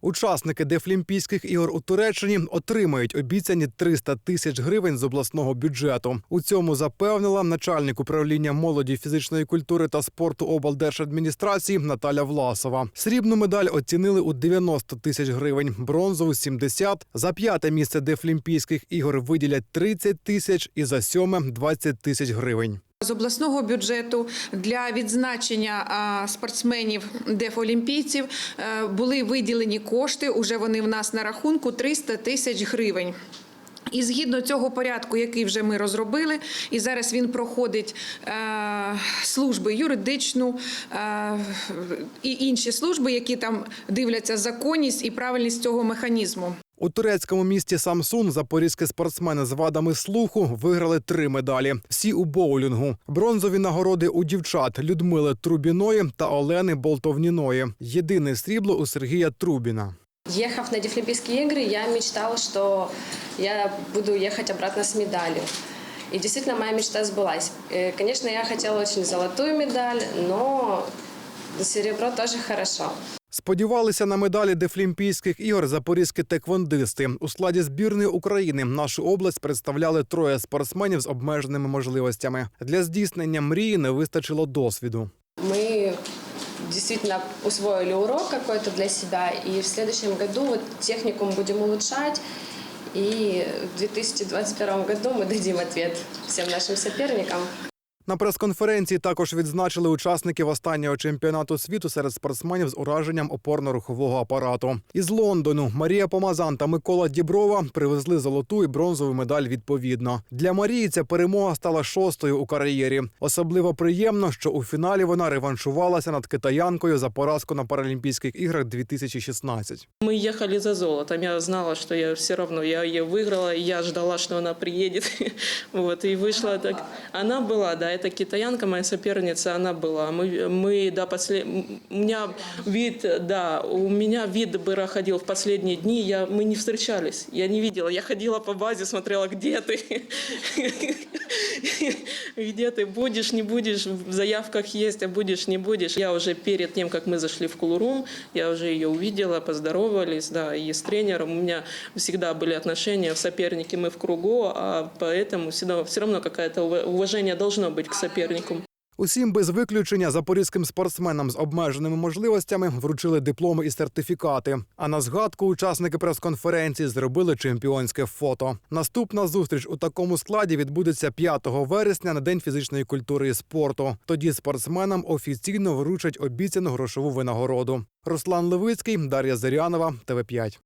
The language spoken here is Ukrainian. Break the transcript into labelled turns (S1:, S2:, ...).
S1: Учасники Дефлімпійських ігор у Туреччині отримають обіцяні 300 тисяч гривень з обласного бюджету. У цьому запевнила начальник управління молоді, фізичної культури та спорту облдержадміністрації Наталя Власова. Срібну медаль оцінили у 90 тисяч гривень, бронзову 70. За п'яте місце Дефлімпійських ігор виділять 30 тисяч і за сьоме 20 тисяч гривень.
S2: З обласного бюджету для відзначення спортсменів дефолімпійців е, були виділені кошти. Уже вони в нас на рахунку 300 тисяч гривень. І згідно цього порядку, який вже ми розробили, і зараз він проходить е, служби юридичну е, і інші служби, які там дивляться законність і правильність цього механізму.
S1: У турецькому місті Самсун запорізькі спортсмени з вадами слуху виграли три медалі. Всі у боулінгу. Бронзові нагороди у дівчат Людмили Трубіної та Олени Болтовніної. Єдине срібло у Сергія Трубіна.
S3: Ехав на Дефлимпийские игры, я мечтала, что я буду ехать обратно с медалью. И действительно, моя мечта сбылась. Э, Конечно, я хотела очень золотую медаль, но серебро тоже хорошо.
S1: Сподівалися на медалі Дефлімпійських ігор запорізькі теквондисти. У складі збірної України нашу область представляли троє спортсменів з обмеженими можливостями. Для здійснення мрії не вистачило досвіду.
S3: Мы действительно усвоили урок какой-то для себя, и в следующем году вот техникум будем улучшать, и в 2021 году мы дадим ответ всем нашим соперникам.
S1: На прес-конференції також відзначили учасників останнього чемпіонату світу серед спортсменів з ураженням опорно-рухового апарату. Із Лондону Марія Помазан та Микола Діброва привезли золоту і бронзову медаль відповідно. Для Марії ця перемога стала шостою у кар'єрі. Особливо приємно, що у фіналі вона реваншувалася над китаянкою за поразку на Паралімпійських іграх 2016.
S4: Мы ехали за золотом. Я знала, что я все равно я ее выиграла, и я ждала, что она приедет. Вот, и вышла так. Она была, да, Это китаянка, моя соперница, она была. Мы, мы до послед... У меня вид, да, у меня вид быра ходил в последние дни, я, мы не встречались, я не видела. Я ходила по базе, смотрела, где ты. Где ты будешь, не будешь, в заявках есть, а будешь, не будешь. Я уже перед тем, как мы зашли в Кулурум, я уже ее увидела, поздоровались, да, и с тренером. У меня всегда были отношения, соперники мы в кругу, а поэтому всегда, все равно какое-то ува- уважение должно быть к сопернику.
S1: Усім без виключення запорізьким спортсменам з обмеженими можливостями вручили дипломи і сертифікати. А на згадку учасники прес-конференції зробили чемпіонське фото. Наступна зустріч у такому складі відбудеться 5 вересня на день фізичної культури і спорту. Тоді спортсменам офіційно вручать обіцяну грошову винагороду. Руслан Левицький, Дар'я Зирянова, ТВ 5